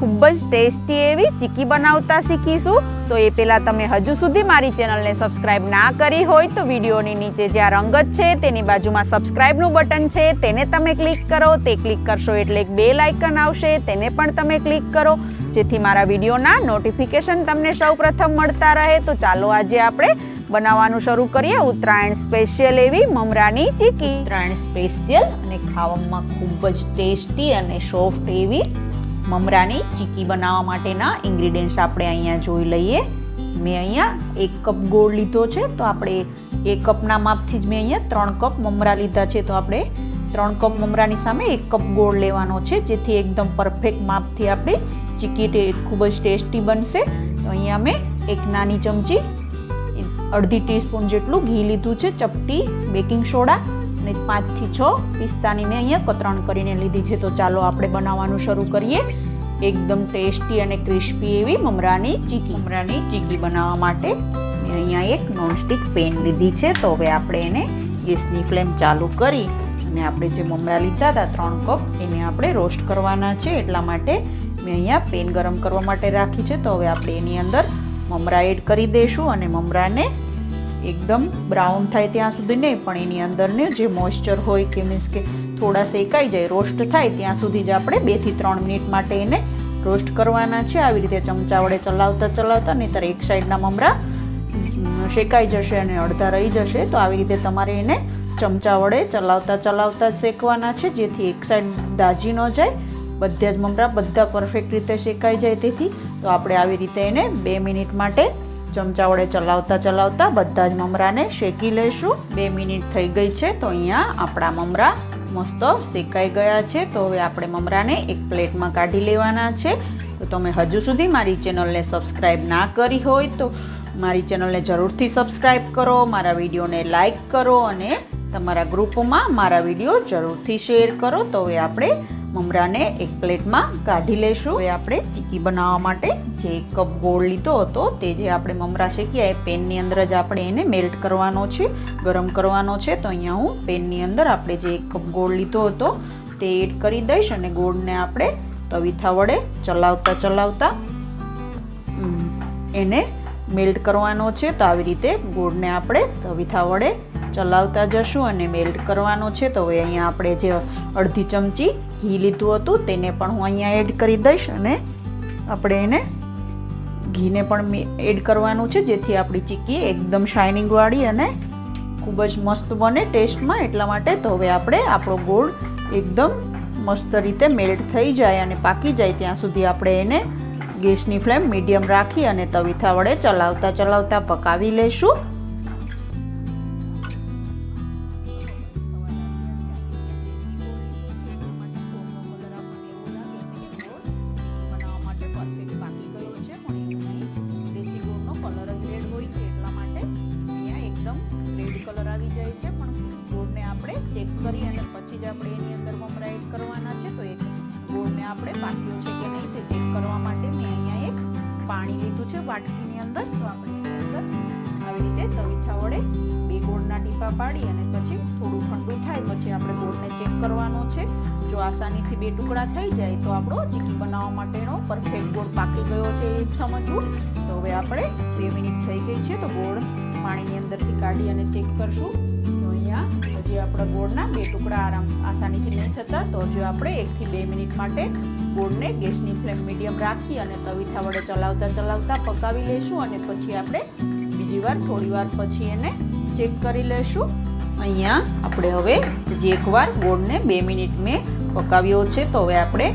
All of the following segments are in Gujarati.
ખૂબ જ ટેસ્ટી એવી ચીકી બનાવતા શીખીશું. તો એ પહેલાં તમે હજુ સુધી મારી ચેનલને સબસ્ક્રાઇબ ના કરી હોય તો વિડીયોની નીચે જ્યાં રંગત છે તેની બાજુમાં સબસ્ક્રાઇબનું બટન છે તેને તમે ક્લિક કરો. તે ક્લિક કરશો એટલે એક બેલ આઇકન આવશે, તેને પણ તમે ક્લિક કરો. જેથી મારા વિડીયોના નોટિફિકેશન તમને સૌપ્રથમ મળતા રહે. તો ચાલો આજે આપણે બનાવવાનું શરૂ કરીએ. ઉત્તરાયણ સ્પેશિયલ એવી મમરાની ચીકી. ઉત્તરાયણ સ્પેશિયલ અને ખાવામાં ખૂબ જ ટેસ્ટી અને સોફ્ટ એવી મમરાની ચીકી બનાવવા માટેના ઇન્ગ્રીડિયન્ટ્સ આપણે અહીંયા જોઈ લઈએ. મેં અહીંયા એક કપ ગોળ લીધો છે, તો આપણે એક કપના માપથી જ મેં અહીંયા ત્રણ કપ મમરા લીધા છે, તો આપણે ત્રણ કપ મમરાની સામે એક કપ ગોળ લેવાનો છે, જેથી એકદમ પરફેક્ટ માપથી આપણે ચીકી ખૂબ જ ટેસ્ટી બનશે. તો અહીંયા મેં એક નાની ચમચી, અડધી ટીસ્પૂન જેટલું ઘી લીધું છે, ચપટી બેકિંગ સોડા અને પાંચથી છ પિસ્તાની મેં અહીંયા કતરણ કરીને લીધી છે. તો ચાલો આપણે બનાવવાનું શરૂ કરીએ. એકદમ ટેસ્ટી અને ક્રિસ્પી એવી મમરાની ચીકી. મમરાની ચીકી બનાવવા માટે મેં અહીંયા એક નોનસ્ટિક પેન લીધી છે. તો હવે આપણે એને ગેસની ફ્લેમ ચાલુ કરી અને આપણે જે મમરા લીધા હતા ત્રણ કપ, એને આપણે રોસ્ટ કરવાના છે. એટલા માટે મેં અહીંયા પેન ગરમ કરવા માટે રાખી છે. તો હવે આપણે એની અંદર મમરા એડ કરી દઈશું અને મમરાને એકદમ બ્રાઉન થાય ત્યાં સુધી નહીં, પણ એની અંદરને જે મોઇસ્ચર હોય કે મીન્સ કે થોડા શેકાઈ જાય રોસ્ટ થાય, ત્યાં સુધી જ આપણે બેથી ત્રણ મિનિટ માટે એને રોસ્ટ કરવાના છે. આવી રીતે ચમચા વડે ચલાવતા ચલાવતા, નહીંતર એક સાઈડના મમરા શેકાઈ જશે અને અડધા રહી જશે. તો આવી રીતે તમારે એને ચમચા વડે ચલાવતા ચલાવતા શેકવાના છે, જેથી એક સાઈડ દાજી ન જાય. બધા જ મમરા બધા પરફેક્ટ રીતે શેકાઈ જાય તેથી. તો આપણે આવી રીતે એને બે મિનિટ માટે ચમચા વડે ચલાવતા ચલાવતા બધા જ મમરાને શેકી લઈશું બે મિનિટ થઈ ગઈ છે તો અહીંયા આપણા મમરા મસ્ત શેકાઈ ગયા છે. તો હવે આપણે મમરાને એક પ્લેટમાં કાઢી લેવાના છે. તો તમે હજુ સુધી મારી ચેનલને સબસ્ક્રાઈબ ના કરી હોય તો મારી ચેનલને જરૂરથી સબસ્ક્રાઈબ કરો, મારા વિડીયોને લાઈક કરો અને તમારા ગ્રુપમાં મારા વીડિયો જરૂરથી શેર કરો. તો હવે આપણે મમરાને એક પ્લેટમાં કાઢી લેશું. હવે આપણે ચીકી બનાવવા માટે જે કપ ગોળ લીધો હતો તે જે આપણે મમરા શેક્યા એ પેનની અંદર જ આપણે એને મેલ્ટ કરવાનો છે, ગરમ કરવાનો છે. તો અહીંયા હું પેનની અંદર આપણે જે એક કપ ગોળ લીધો હતો તે એડ કરી દઈશ અને ગોળને આપણે તવીથા વડે ચલાવતા ચલાવતા એને મેલ્ટ કરવાનો છે. તો આવી રીતે ગોળને આપણે તવીથા વડે ચલાવતા જશું અને મેલ્ટ કરવાનો છે. તો હવે અહીંયા આપણે જે અડધી ચમચી ઘી લીધું હતું તેને પણ હું અહીંયા એડ કરી દઈશ અને આપણે એને ઘીને પણ એડ કરવાનું છે. જેથી આપણી ચીક્કી એકદમ શાઇનિંગવાળી અને ખૂબ જ મસ્ત બને ટેસ્ટમાં એટલા માટે તો હવે આપણે આપણો ગોળ એકદમ મસ્ત રીતે મેલ્ટ થઈ જાય અને પાકી જાય ત્યાં સુધી આપણે એને ગેસની ફ્લેમ મીડિયમ રાખી અને તવીથા વડે ચલાવતા ચલાવતા પકાવી લઈશું જ આપણે એની અંદર એડ કરવાના છે, તો એ ગોળને આપણે પાક્યો છે કે નહીં તે ચેક કરવા માટે મેં અહીંયા એક પાણી લીધું છે, વાટકીની અંદર. તો આપણે એની અંદર આવી રીતે તવીથા વડે બે ગોળના ટીપા પાડી અને પછી થોડું ઠંડુ થાય પછી આપણે ગોળને ચેક કરવાનો છે. જો આસાનીથી બે ટુકડા થઈ જાય તો આપણો ચીકી બનાવવા માટેનો પરફેક્ટ ગોળ પાકી ગયો છે એ સમજવું. તો હવે આપણે બે મિનિટ થઈ ગઈ છે, તો ગોળ પાણીની અંદરથી કાઢી અને ચેક કરશું. અહીંયા. હજી આપણા ગોળના બે ટુકડા આરામ આસાનીથી નહીં થતા, તો હજુ આપણે એકથી બે મિનિટ માટે ગોળને ગેસની ફ્લેમ મીડિયમ રાખી અને તવીથા વડે ચલાવતા ચલાવતા પકાવી લઈશું અને પછી આપણે બીજી વાર, થોડી વાર પછી એને ચેક કરી લઈશું. અહીંયા આપણે હવે હજી એકવાર ગોળને બે મિનિટ મેં પકાવ્યો છે, તો હવે આપણે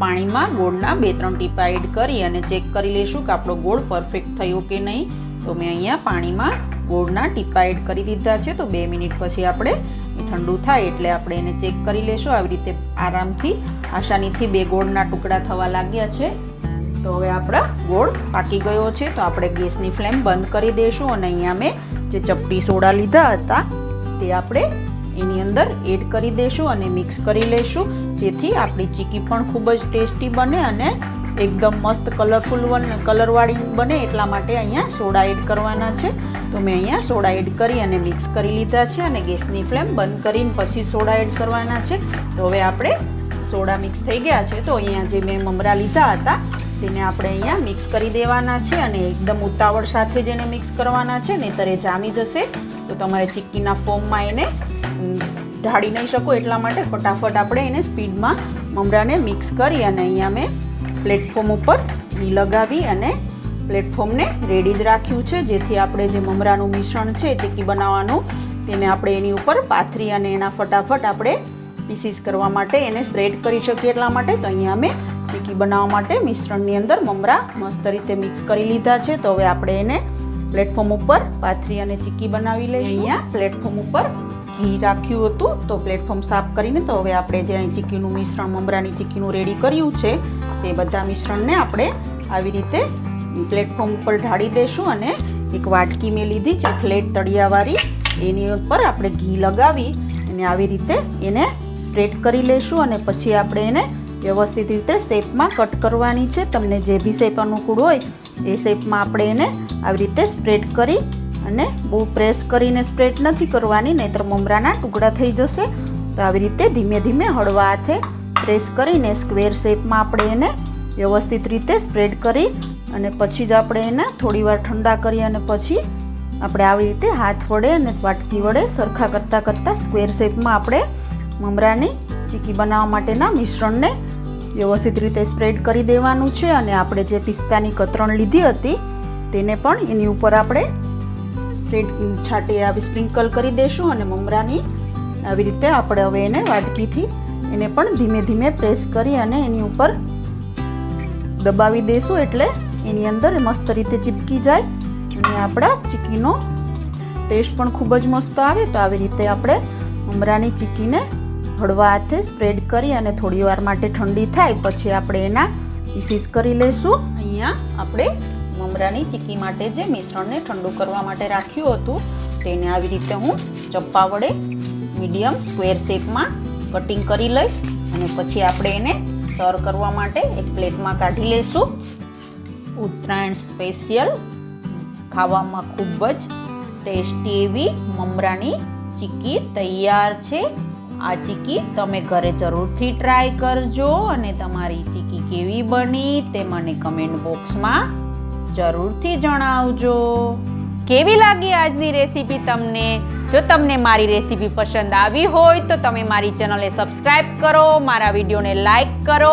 પાણીમાં ગોળના બે ત્રણ ટીપા એડ કરી અને ચેક કરી લઈશું કે આપણો ગોળ પરફેક્ટ થયો કે નહીં. તો મેં અહીંયા પાણીમાં ગોળના ટીપા એડ કરી દીધા છે. તો બે મિનિટ પછી આપણે ઠંડુ થાય એટલે આપણે એને ચેક કરી લેશું. આવી રીતે આરામથી આસાનીથી બે ગોળના ટુકડા થવા લાગ્યા છે. તો હવે આપણા ગોળ પાકી ગયો છે. તો આપણે ગેસની ફ્લેમ બંધ કરી દઈશું અને અહીંયા મેં જે ચપટી સોડા લીધા હતા તે આપણે એની અંદર એડ કરી દઈશું અને મિક્સ કરી લઈશું જેથી આપણી ચીકી પણ ખૂબ જ ટેસ્ટી બને અને એકદમ મસ્ત કલરફુલ કલરવાળી બને એટલા માટે અહીંયા સોડા એડ કરવાના છે. તો મેં અહીંયા સોડા એડ કરી અને મિક્સ કરી લીધા છે અને ગેસની ફ્લેમ બંધ કરીને પછી સોડા એડ કરવાના છે. તો હવે આપણે સોડા મિક્સ થઈ ગયા છે. તો અહીંયા જે મેં મમરા લીધા હતા, તેને આપણે અહીંયા મિક્સ કરી દેવાના છે અને એકદમ ઉતાવળ સાથે જ એને મિક્સ કરવાના છે. નહીંતર એ જામી જશે. તો તમારે ચીક્કીના ફોર્મમાં એને ઢાળી નહીં શકો એટલા માટે ફટાફટ આપણે એને સ્પીડમાં મમરાને મિક્સ કરી અને અહીંયા મેં પ્લેટફોર્મ ઉપર લગાવી અને પ્લેટફોર્મને રેડી જ રાખ્યું છે. જેથી આપણે જે મમરાનું મિશ્રણ છે ચીક્કી બનાવવાનું, તેને આપણે એની ઉપર પાથરી અને એના ફટાફટ આપણે પીસીસ કરવા માટે એને સ્પ્રેડ કરી શકીએ એટલા માટે. તો અહીંયા અમે ચીકી બનાવવા માટે મિશ્રણની અંદર મમરા મસ્ત રીતે મિક્સ કરી લીધા છે. તો હવે આપણે એને પ્લેટફોર્મ ઉપર પાથરી અને ચીકી બનાવી લઈએ અહીંયા પ્લેટફોર્મ ઉપર ઘી રાખ્યું હતું. તો પ્લેટફોર્મ સાફ કરીને તો હવે આપણે જે અહીં ચીકીનું મિશ્રણ, મમરાની ચીકીનું રેડી કર્યું છે, તે બધા મિશ્રણને આપણે આવી રીતે પ્લેટફોર્મ ઉપર ઢાળી દઈશું અને એક વાટકી મેં લીધી છે ફ્લેટ તળિયાવાળી. એની ઉપર આપણે ઘી લગાવી અને આવી રીતે એને સ્પ્રેડ કરી લઈશું અને પછી આપણે એને વ્યવસ્થિત રીતે શેપમાં કટ કરવાની છે. તમને જે બી શેપ અનુકૂળ હોય એ શેપમાં આપણે એને આવી રીતે સ્પ્રેડ કરી અને બહુ પ્રેસ કરીને સ્પ્રેડ નથી કરવાની, નહીંતર મમરાના ટુકડા થઈ જશે. તો આવી રીતે ધીમે ધીમે હળવા હાથે પ્રેસ કરીને સ્ક્વેર શેપમાં આપણે એને વ્યવસ્થિત રીતે સ્પ્રેડ કરી અને પછી જ આપણે એને થોડીવાર ઠંડા કરી અને પછી આપણે આવી રીતે હાથ વડે અને વાટકી વડે સરખા કરતાં કરતાં સ્ક્વેર શેપમાં આપણે મમરાની ચીકી બનાવવા માટેના મિશ્રણને વ્યવસ્થિત રીતે સ્પ્રેડ કરી દેવાનું છે અને આપણે જે પિસ્તાની કતરણ લીધી હતી તેને પણ એની ઉપર આપણે સ્પ્રેડ છાંટી આવી સ્પ્રિંકલ કરી દઈશું અને મમરાની આવી રીતે આપણે હવે એને વાટકીથી એને પણ ધીમે ધીમે પ્રેસ કરી અને એની ઉપર દબાવી દઈશું એટલે એની અંદર મસ્ત રીતે ચીપકી જાય અને આપણા ચીકીનો ટેસ્ટ પણ ખૂબ જ મસ્ત આવે. તો આવી રીતે આપણે ઉમરાની ચીકીને હળવા હાથે સ્પ્રેડ કરી અને થોડી વાર માટે ઠંડી થાય પછી આપણે એના પીસીસ કરી લઈશું. અહીંયા આપણે મમરાની ચીકી માટે જે મિશ્રણને ઠંડુ કરવા માટે રાખ્યું હતું તેને આવી રીતે હું ચપ્પા વડે મીડિયમ સ્ક્વેર શેપમાં કટિંગ કરી લઈશ અને પછી આપણે એને સર્વ કરવા માટે એક પ્લેટમાં કાઢી લઈશું. ઉત્તરાયણ સ્પેશિયલ. ખાવામાં ખૂબ જ ટેસ્ટી એવી મમરાની ચીકી તૈયાર છે. આ ચીકી તમે ઘરે જરૂરથી ટ્રાય કરજો અને તમારી ચીકી કેવી બની તે મને કમેન્ટ બોક્સમાં જરૂરથી જણાવજો. કેવી લાગી આજની રેસીપી તમને? જો તમને મારી રેસીપી પસંદ આવી હોય તો તમે મારી ચેનલને સબસ્ક્રાઈબ કરો, મારા વિડીયોને લાઈક કરો